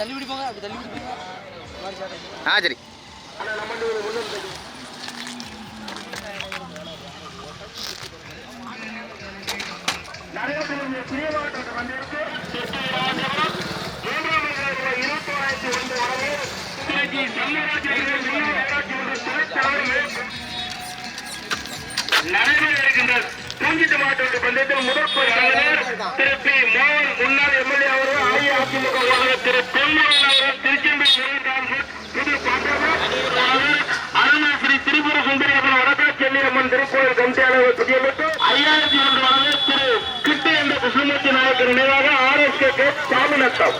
தள்ளி பிடிப்பாங்க அப்படி தள்ளி பிடிப்பாங்க ஆ சரி. நடைபெற இருக்கின்ற மாவட்ட பந்தயத்தில் முதல் திருப்பி மோகன் முன்னாள் எம்எல்ஏ அவர்கள். அதிமுகவாக திரு பொன்முருகன் அவர்கள் திருச்செந்தூர் முருகன் திரு அருணா திரிபுர சுந்தரி அவர்கள் வடக்கா சென்னை அம்மன் திருக்கோயில் கம்சியாளர் ஐயாயிரத்தி ஒன்று வழங்கல் திரு கிட்டு என்ற கிருஷ்ணமூர்த்தி நாயக்கர் நினைவாக ஆர் எஸ் கே சாமிநத்தம்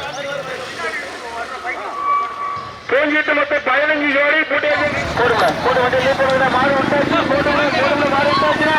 போங்கிட்டு மொத்தம் பதினஞ்சு ஜோடி போட்டு போடுங்க போட்டு மாறி விட்டாச்சு போட்டு மாறி விட்டாச்சுன்னா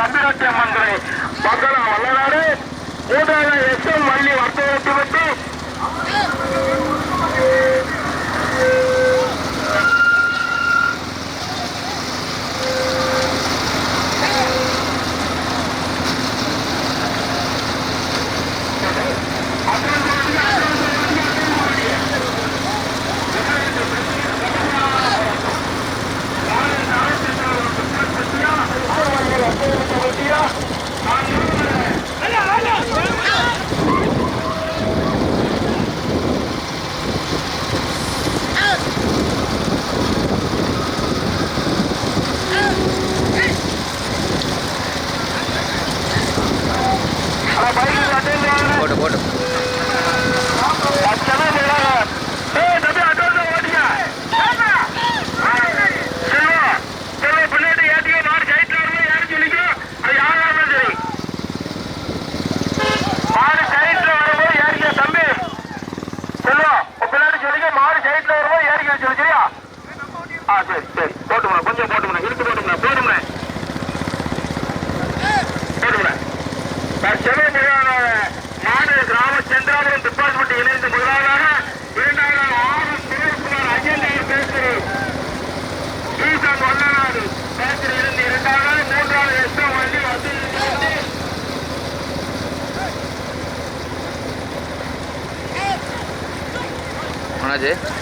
தம்பிராட்டி அம்மன் துறை பக்கனா வல்லநாடு. மூன்றாவது எஸ் எம் வள்ளி 啊，对。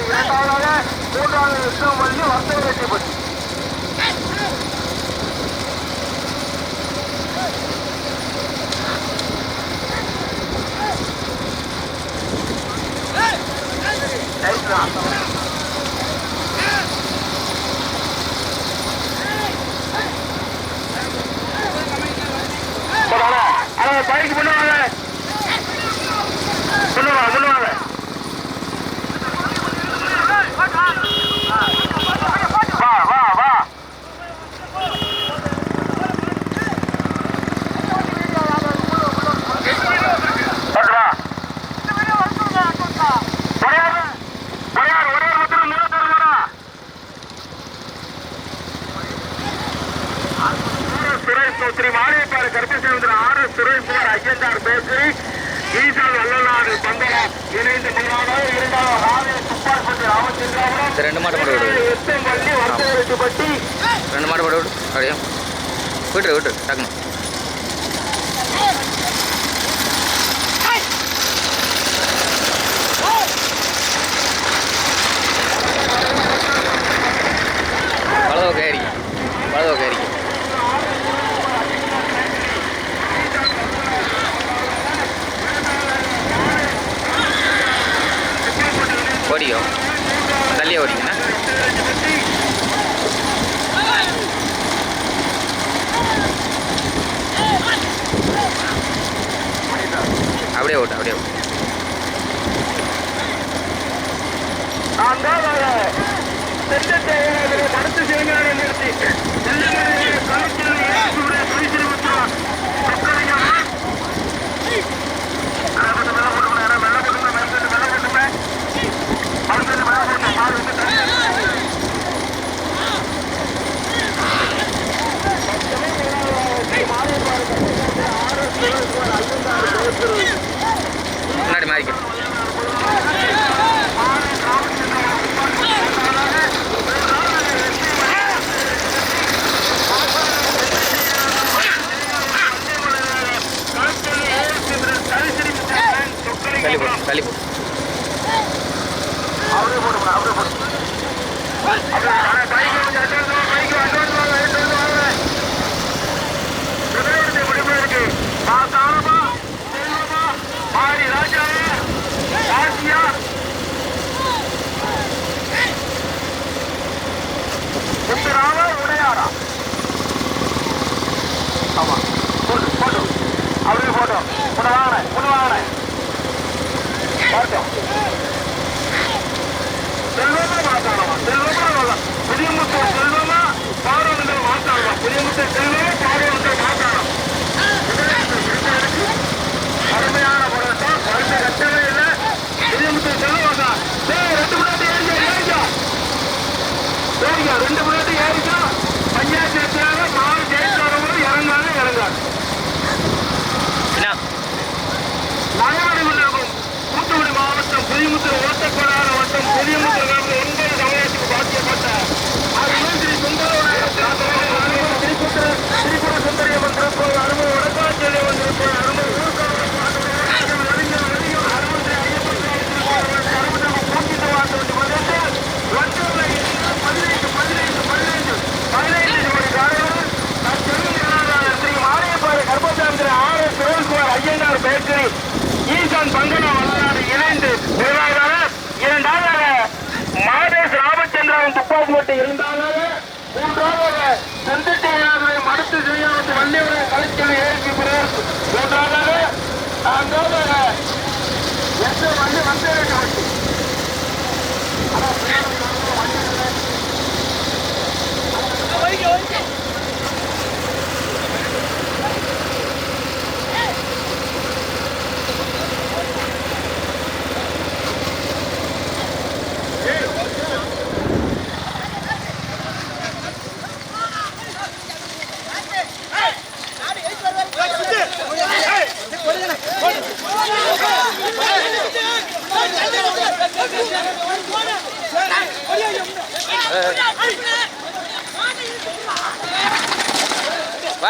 இரண்டாவதாக மூன்றாவது விஷ்ணு மல்லி வர்த்தக வெற்றி பெற்று பைக் பண்ணுவாங்க விட்டுரு விட்டுரு டக்குனு. வலதோ கேரி வலதோ கேரி ஓடியோ தள்ளியே ஓடிங்கண்ணா அப்படியே ஓட்டு அப்படியே ஓட்டு Thank you. মাইকে। போட்டோம். ஒன்று வாங்கினேன் ஒன்று வாங்கினேன். பார்த்தோம். செல்வமா மாத்தாடமா செல்வமா நல்லா. புதிய முத்தை செல்வமா பாரோன்கள் மாத்தாடமா புதிய முத்த செல்வமா பாரோன்கள் மாத்தாடம் அருமையான போராட்டம். வருஷ கட்டவே இல்லை. புதிய முத்தை செல்வமா ரெண்டு முன்னாடி ஏறிக்கா ரெண்டு முன்னாடி துப்பாக்கி இருந்தாலும் மூன்றாவது மூன்றாவதாக செந்திட்டி விநாயகரை மடுத்து செய்யாமல் வள்ளியவரை கலைச்சல் ஏற்றி பிறகு. மூன்றாவதாக நான்காவதாக எந்த வண்டி வந்தே வண்டி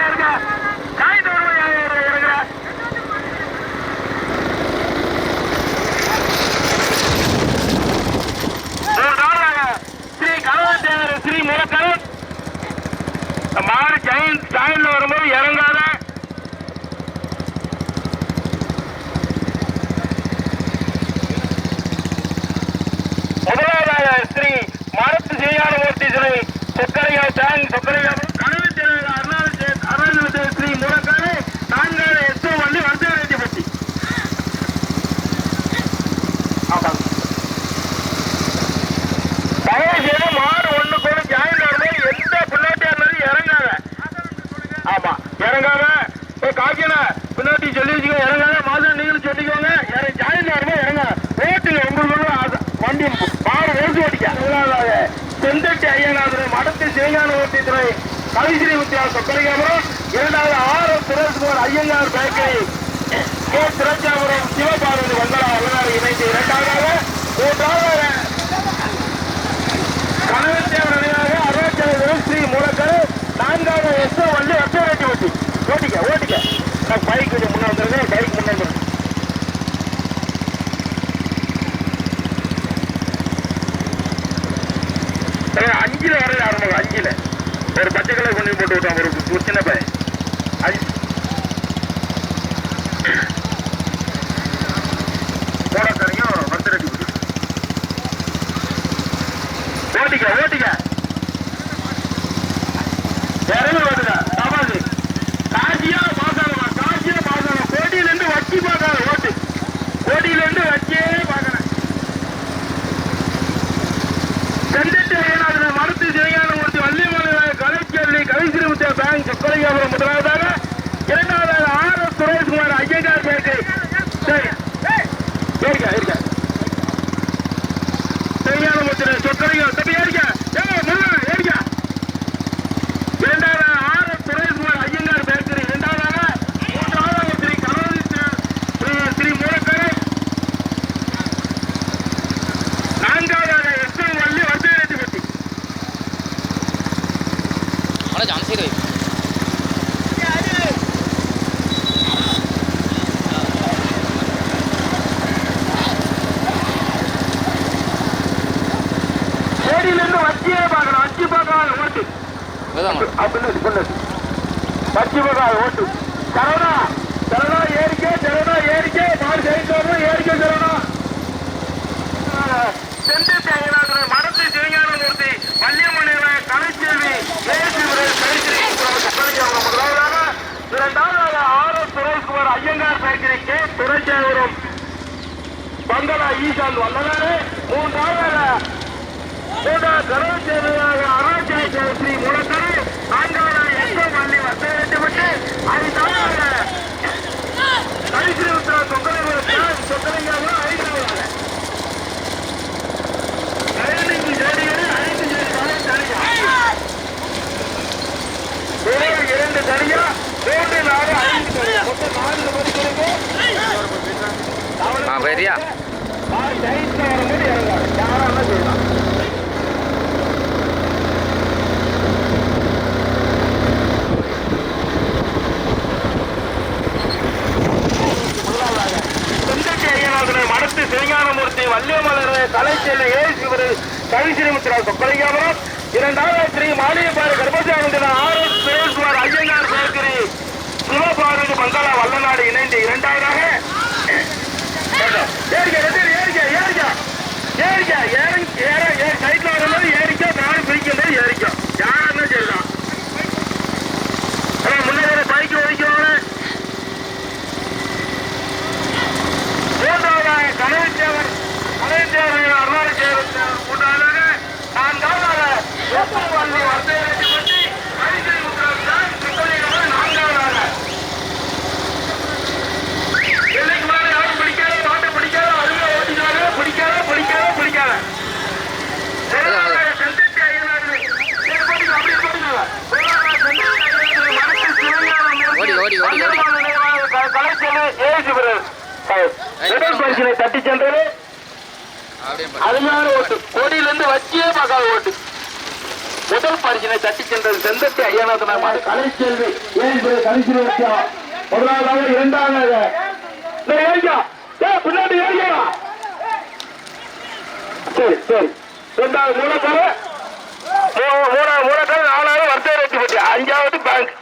இருக்க காயிட்டு வருவாயா இருக்கிற ஸ்ரீ கரவத்தேவர் ஸ்ரீ மாடு ஜெயின் ஜாயின்ல வரும்போது இறங்க முதலாவதாக ஸ்ரீ மரத்து செய்யானமூர்த்தி சிலை சொக்கரையா டேங் சொக்கரையா கனவு தேவர் அருணாச்சல அருணாச்சல ஸ்ரீ முழக்காடு நான்காவது எஸ்ஓ வண்டி பற்றி. ஆமாங்க செய்து மாடு ஒண்ணு கூட ஜாயின் வரும்போது எந்த பின்னாட்டியா இருந்தாலும் இறங்காத. ஆமா இறங்காத. போய் காய்க்கல பின்னாடி சொல்லி வச்சுக்கோ இறங்காத. மாதம் நீங்களும் சொல்லிக்கோங்க. ஜாயின் வரும்போது இறங்காத. ஓட்டுங்க உங்களுக்கு. வண்டி மாடு ஓட்டு முதலாவதாக செந்தட்டி ஐயநாதன் மடத்து சிவஞான துறை கலைசிரி வித்யா சொக்கலிகாபுரம் இரண்டாவது ஆறு சுரேஷ்குமார் ஐயங்கார் பேக்கரி. கே. திரச்சாபுரம் சிவபார்வதி வந்தலா வல்லநாடு இணைந்து இரண்டாவதாக மூன்றாவதாக கணவன்தேவர் நினைவாக அருணாச்சலம் ஸ்ரீ மூலக்கர் நான்காவது எஸ். வள்ளி வட்ட ஓட்டி ஓட்டிக்க ஓட்டிக்க. பைக் கொஞ்சம் முன்ன பைக் முன்ன அஞ்சுல வரையில ஆரம்பம் அஞ்சுல. ஒரு பச்சை கலர் கொண்டு போட்டு விட்டான் ஒரு ஒரு சின்ன பையன். Sokkarıyor. Tabii her பச்சிமகால் ஓட்டு. சரவணா சரவணா ஏறிக்கே சரவணா ஏறிக்கே மாடு ஜெயிச்சோம் ஏறிக்கே சரவணா. செந்தில் தேங்கநாதன் மனசு சிவஞானமூர்த்தி மல்லியமணிவன் கலைச்செல்வி ஜெயசிவரன் கைத்திரி முதலாவதாக இரண்டாவதாக ஆர் எஸ் சுரேஷ்குமார் ஐயங்கார் கைத்திரி கே. துரைச்சேவரம் பங்களா ஈசான் வல்லவாறு மூன்றாவதாக மூன்றாவது கடவுள் சேவையாக அருணாச்சல ஸ்ரீ நான்காவது சிவஞானமூர்த்தி வல்லியமலர் கலைச்செல்வி ஏசுவர் கவிசிரிமுத்திரா சொக்கலிங்காபுரம் இரண்டாவது Sri Maligaiparai கர்ப்பசாமிந்திர R S Sureshkumar Iyengar bakery Sivabharathi Mangala Vallanadu இணைந்து இரண்டாவதாக. ஏறிக்க ரெண்டு ஏறிக்க ஏறிக்க. ஏறிக்க ஏறி ஏற சைட்ல வரும்போது ஏறிக்க நாடு பிடிக்கும்போது ஏறிக்க. கனகத்தேவர் பரிசினை தட்டி சென்றது செந்தத்தி ஐயநாதன் கலைச்செல்வி ஏசுபிரர் கலைச்செல்வி முதலாவதாக இரண்டாவதாக பின்னாடி ஏறிக்கா. சரி சரி. ரெண்டாவது மூணாவது மூணாவது மூணாவது நாலாவது வர்த்தக ரேட்டு பற்றி அஞ்சாவது பேங்க்